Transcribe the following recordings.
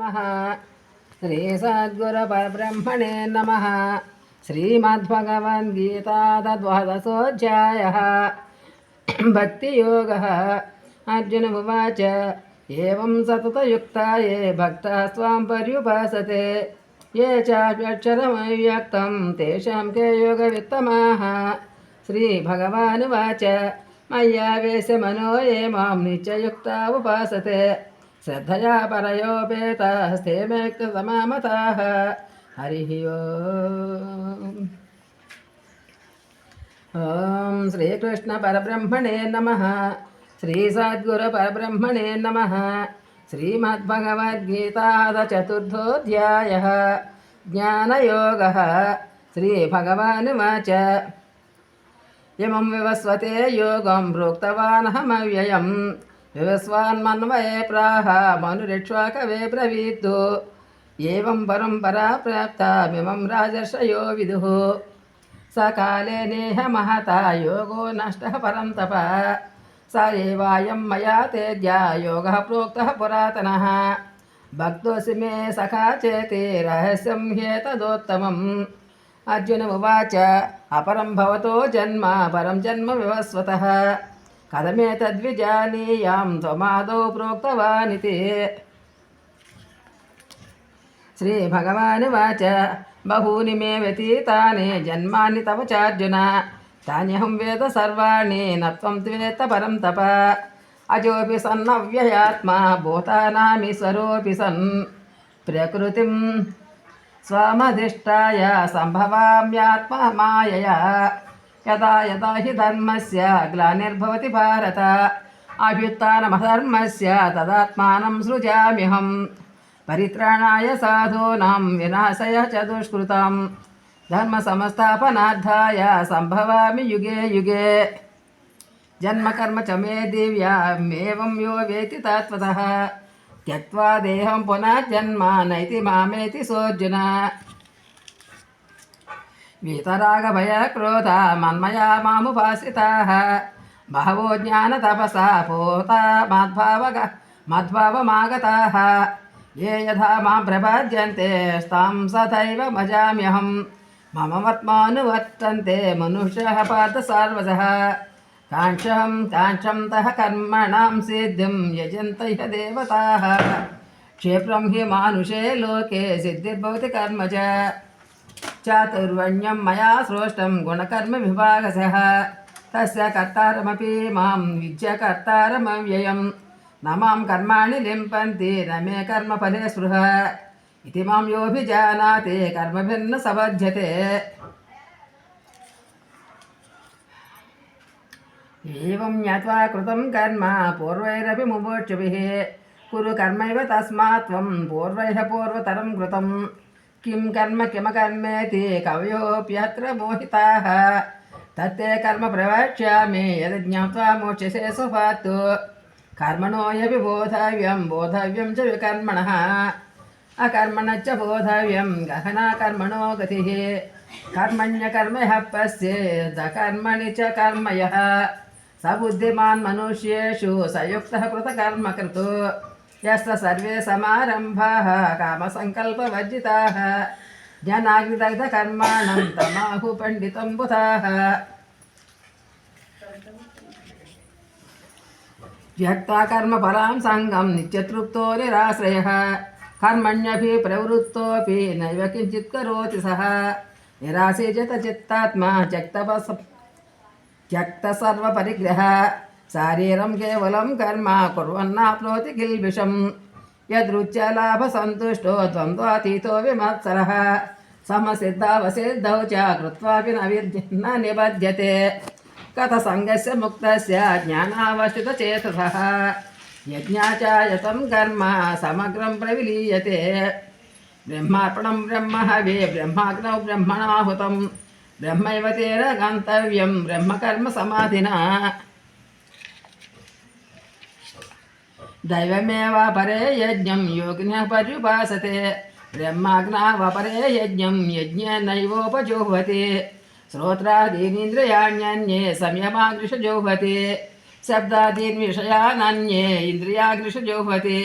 నమః శ్రీ సద్గురుపరబ్రహ్మణే నమ శ్రీమద్భగవద్గీతా తద్వాదశోऽధ్యాయ భక్తియోగः అర్జున ఉవాచ ఏం సతతయుక్తా ఏ భక్తా స్వాం పర్యుపాసతే ఏ చాక్షరమవ్యక్తం తేషాం కే యోగవిత్తమాः శ్రీభగవానువాచ మయ్యావేశమనో ఏ మాం నిత్యయుక్తా ఉపాసతే శ్రద్ధయా పరయోపేతాస్తే మేక్తసమామతాः హరి ఓం. ఓం శ్రీకృష్ణ పరబ్రహ్మణే నమ. శ్రీ సద్గురు పరబ్రహ్మణే నమ. శ్రీమద్భగవద్గీతాద చతుర్థోధ్యాయ జ్ఞానయోగ వివస్వాన్మన్వయే ప్రాహ మనురిక్ష్వాకవే బ్రవీత్తు ఏం పరంపరా ప్రాప్త మిమం రాజర్షయో విదుః సకాలే నేహ మహత యోగో నష్ట పరం తప స ఏవాయం మయా తేజ్య యోగ ప్రోక్త పురాతన భక్తోసి మే సఖా చేతి రహస్యం హ్యేతదోత్తమం అర్జున ఉవాచ అపరం భవతో జన్మ పరం జన్మ వివస్వత కథమే తద్విజానీయాం త్వమాదౌ ప్రోక్తవానితి. శ్రీభగవానువాచ బహూని మే వ్యతీతాని జన్మాని తవ చార్జున. తాన్యహం వేద సర్వాణి నత్వం త్వేత్త పరం తప. అజోపి సన్నవ్యయాత్మా భూతానామీశ్వరోపి సన్. ప్రకృతిం స్వమధిష్టాయ సంభవామ్యాత్మ మాయయా. यदा यदा हि धर्मस्य ग्लानिर्भवति भारत। अभ्युत्थानमधर्मस्य तदात्मानं सृजाम्यहं। परित्राणाय साधूनां विनाशय च दुष्कृतं। धर्मसंस्थापनार्थाय सम्भवामि युगे युगे। जन्मकर्म च मे दिव्यामेवं यो वेति तत्त्वतः। त्यक्त्वा देहं पुनर्जन्म नैति मामेति सोऽर्जुन। సోర్జున వీతరాగభయ క్రోధ మన్మయా మాముపాసితాः బహవో జ్ఞానతపసా పోతా మద్భావగ మద్భావమాగతాः ఏ యథా మాం ప్రపద్యంతే స్తాం సథైవ భజామ్యహం మమ వర్త్మానువర్తంతే మనుష్యः పార్థ సార్వజः కాంక్షం కాంక్షం తః కర్మణాం సిద్ధిం యజంత ఇహ దేవతాः క్షేప్రం హి మానుషే లోకే సిద్ధిర్భవతి కర్మ చ चातुर्वण्यं मया श्रोष्टं गुणकर्म विभागसः तस्य कर्तारमपि माँ विज्य कर्तारमव्ययं न माँ कर्माणि लिम्पन्ति, न मे कर्मफले स्पृह। इति माँ योऽभिजानाति कर्मभिर्न सबध्यते एवं ज्ञात्वा कृतं कर्म, पूर्वैरपि मुमोक्षुभिः कुरु कर्मैव तस्मात् त्वं, पूर्वैः पूर्वतरं कृतम्। కిం కర్మ కిమకర్మేతి కవయోప్యత్ర మోహితాः తత్తే కర్మ ప్రవక్ష్యామి యజ్ఞాత్వా మోక్షసే సుభాత్తు కర్మణోయపి బోధవ్యం బోధవ్యం చ వికర్మణ అకర్మణ చ బోధవ్యం గహనా కర్మణో గతి కర్మణ్య కర్మ పశ్చేద కర్మణి చ కర్మయ సబుద్ధిమాన్ మనుష్యేషు సయుక్త కృతకర్మకృతు यस्य सर्वे समारम्भाः कामसङ्कल्पवर्जिताः, जनाग्निदग्धकर्माणं तमाहुपण्डितं बुधाः त्यक्ता कर्मफलां सङ्गं नित्यतृप्तो निराश्रयः, कर्मण्यपि प्रवृत्तोऽपि नैव किञ्चित् करोति सः। निरासीजतचित्तात्मा त्यक्तपस त्यक्तसर्वपरिग्रहः। శారీరం కేవలం కర్మ కుర్వన్నాప్నోతి కిల్బిషం యదృచ్యలాభ సంతుష్టో ద్వంద్వాతీతో విమత్సర. సమసిద్ధావసిద్ధౌ చ కృత్వాపి న నిబధ్యతే. కథ సంగస్య ముక్తస్య జ్ఞానావస్థితచేతసः యజ్ఞాచాయతం కర్మ సమగ్రం ప్రవిలీయతే. బ్రహ్మార్పణం బ్రహ్మ హవే బ్రహ్మాగ్నౌ బ్రహ్మణాహుతం. బ్రహ్మైవ తేన గంతవ్యం బ్రహ్మకర్మ సమాధినా. దైవమేవ పరే యజ్ఞం యోగిన పర్యుపాసతే బ్రహ్మాగ్నావపరే యజ్ఞం యజ్ఞనైవోపజోహతి శ్రోత్రాదీనింద్రియాణ్యన్యే సంయమాగ్నిషజోహతి శబ్దాదీన్విషయానన్యే ఇంద్రియాగ్నిషజోహతి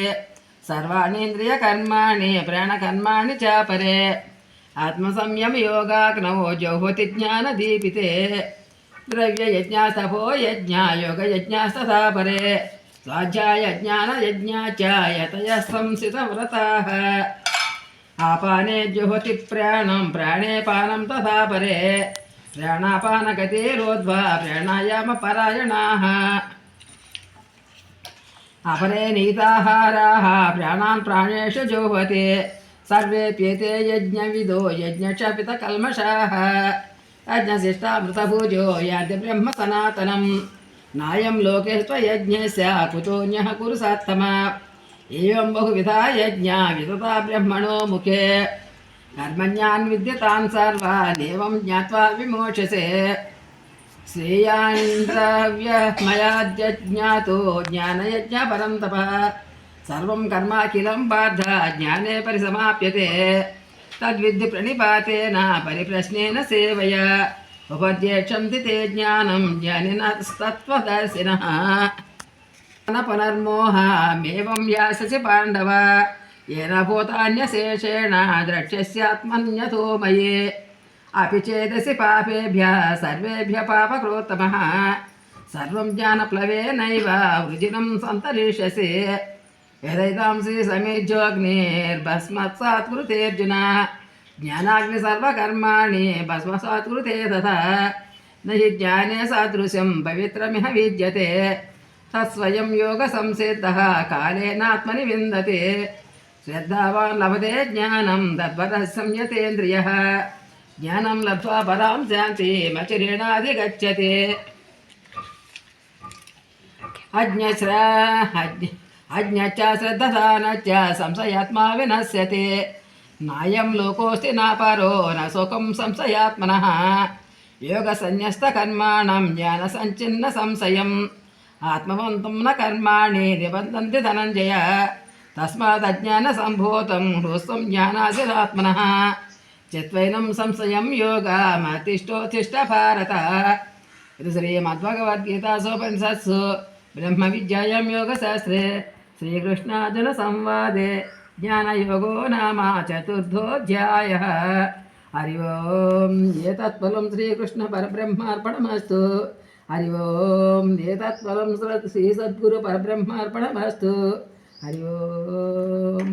సర్వాణీంద్రియకర్మాణి ప్రాణకర్మాణి చాపరే ఆత్మసంయమయోగాగ్నో జోహతి జ్ఞానదీపితే ద్రవ్యయజ్ఞాస్తభో యజ్ఞా యోగయజ్ఞాస్తథాపరే स्वाध्याय ज्ञानयज्ञाचाय तयः संसितव्रताः आपाने जुहति प्राणं, प्राणे पानं तथा परे। प्राणापानगतिरोध्वा प्राणायामपरायणाः। अपरे नीताहाराः, प्राणान् प्राणेषु जुहते सर्वेऽप्येते यज्ञविदो, यज्ञक्षपितकल्मषाः। यज्ञशिष्टामृतभुजो याद्य ब्रह्मसनातनम् నాయం లోకే స్వయజ్ఞస్య కుచోన్య కురు సాత్తమ. ఏం బహువిధా యజ్ఞ విదతా బ్రహ్మణో ముఖే. కర్మజ్ఞాన్ విద్యతాన్ సర్వాన్ ఏం జ్ఞావా విమోచసే. శ్రేయాన్ ద్రవ్యమయాజ్ఞాతో జ్ఞానయజ్ఞ పరం తప. సర్వం కర్మాఖిలం బాధ జ్ఞానే పరిసమాప్యతే. తద్విద్య ప్రణిపాతేన పరిప్రశ్నేన సేవయా. ఉపజేషంతి తే జ్ఞానం జ్ఞానినస్తత్వదర్శిన. పునర్మోహమేవం యాససి పాండవ. ఏన భూతాన్యశేషేణ ద్రక్ష్యస్యాత్మన్యతో మయే అపి చేదసి పాపేభ్య సర్వేభ్య పాపక్రోత్తమ. సర్వం జ్ఞానప్లవేనైవ వృజినం సంతరిషసి యదైతాంసి సమీజ్యోగ్నిర్భస్మత్సాత్కృతేర్జున. ज्ञानाग्नि सर्वकर्माणि भस्मसात् तथा न हि ज्ञाने सादृश्यं पवित्रमिह विद्यते। तत्स्वयं योगसंसिद्धः कालेनात्मनि विन्दते श्रद्धावान् लभते ज्ञानं तद्वतः संयतेन्द्रियः। ज्ञानं लब्ध्वा परां शान्तिमचिरेणाधिगच्छति अज्ञश्र अज्ञ अज्ञश्च श्रद्धधानश्च संशयात्मा विनश्यति। నాయం లోకోస్తి నా పరో నసుఖం సంశయాత్మన. యోగ సన్యస్త కర్మాణం జ్ఞాన సంచిన్న సంశయం. ఆత్మవంతం న కర్మాణి నిబంధంతి ధనంజయ. తస్మాత్ అజ్ఞాన సంభూతం హృస్వం జ్ఞానాశిరాత్మన. చిత్వైనం సంశయం యోగ మతిష్టోతిష్ట భారత. ఇది శ్రీమద్భగవద్గీతాసోపనిషత్సు బ్రహ్మ విద్యాయాం యోగశాస్త్రే. శ్రీకృష్ణార్జున సంవాదే. జ్ఞానయోగో నామ చతుర్థోధ్యాయ హరి ఓం ఏతత్ఫలం శ్రీకృష్ణ పరబ్రహ్మార్పణమస్తు హరి ఓం ఏతత్ఫలం శ్రీ సద్గురు పరబ్రహ్మార్పణమస్తు హరి ఓం